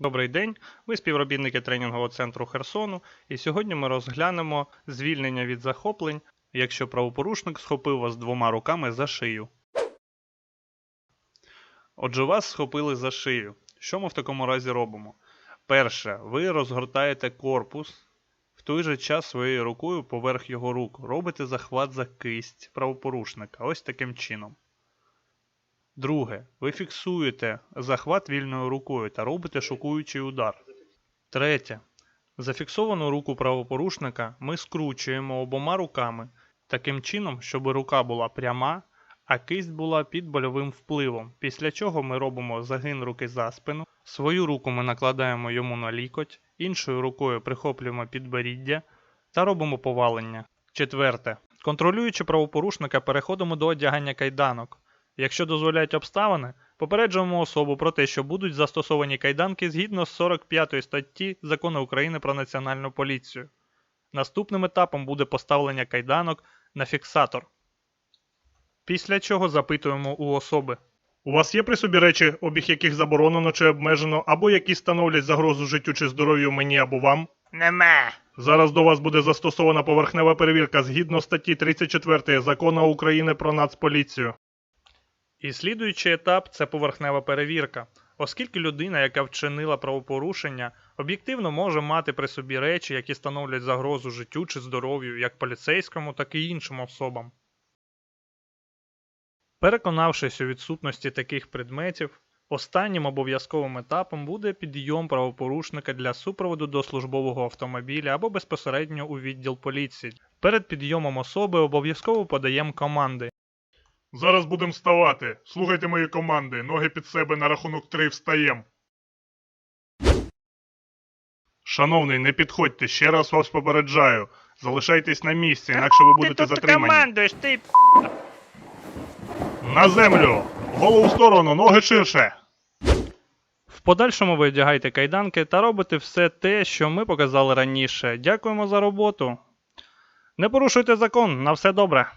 Добрий день, ми співробітники тренінгового центру Херсону, і сьогодні ми розглянемо звільнення від захоплень, якщо правопорушник схопив вас двома руками за шию. Отже, вас схопили за шию. Що ми в такому разі робимо? Перше, ви розгортаєте корпус, в той же час своєю рукою поверх його рук робите захват за кисть правопорушника. Ось таким чином. Друге, ви фіксуєте захват вільною рукою та робите шокуючий удар. Третє. Зафіксовану руку правопорушника ми скручуємо обома руками таким чином, щоб рука була пряма, а кисть була під больовим впливом. Після чого ми робимо загин руки за спину. Свою руку ми накладаємо йому на лікоть, іншою рукою прихоплюємо підборіддя та робимо повалення. Четверте. Контролюючи правопорушника, переходимо до одягання кайданок. Якщо дозволяють обставини, попереджуємо особу про те, що будуть застосовані кайданки згідно з 45 статті Закону України про Національну поліцію. Наступним етапом буде поставлення кайданок на фіксатор. Після чого запитуємо у особи. У вас є при собі речі, обіг яких заборонено чи обмежено, або які становлять загрозу життю чи здоров'ю мені або вам? Нема. Зараз до вас буде застосована поверхнева перевірка згідно статті 34 Закону України про Нацполіцію. І слідуючий етап це поверхнева перевірка, оскільки людина, яка вчинила правопорушення, об'єктивно може мати при собі речі, які становлять загрозу життю чи здоров'ю як поліцейському, так і іншим особам. Переконавшись у відсутності таких предметів, останнім обов'язковим етапом буде підйом правопорушника для супроводу до службового автомобіля або безпосередньо у відділ поліції. Перед підйомом особи обов'язково подаємо команди, Зараз будемо вставати. Слухайте мої команди. Ноги під себе на рахунок три встаєм. Шановний, не підходьте, ще раз вас попереджаю. Залишайтесь на місці, інакше ви будете затримані. командуєш, ти На землю! Голову в сторону, ноги ширше! В подальшому ви одягаєте кайданки та робите все те, що ми показали раніше. Дякуємо за роботу. Не порушуйте закон, на все добре.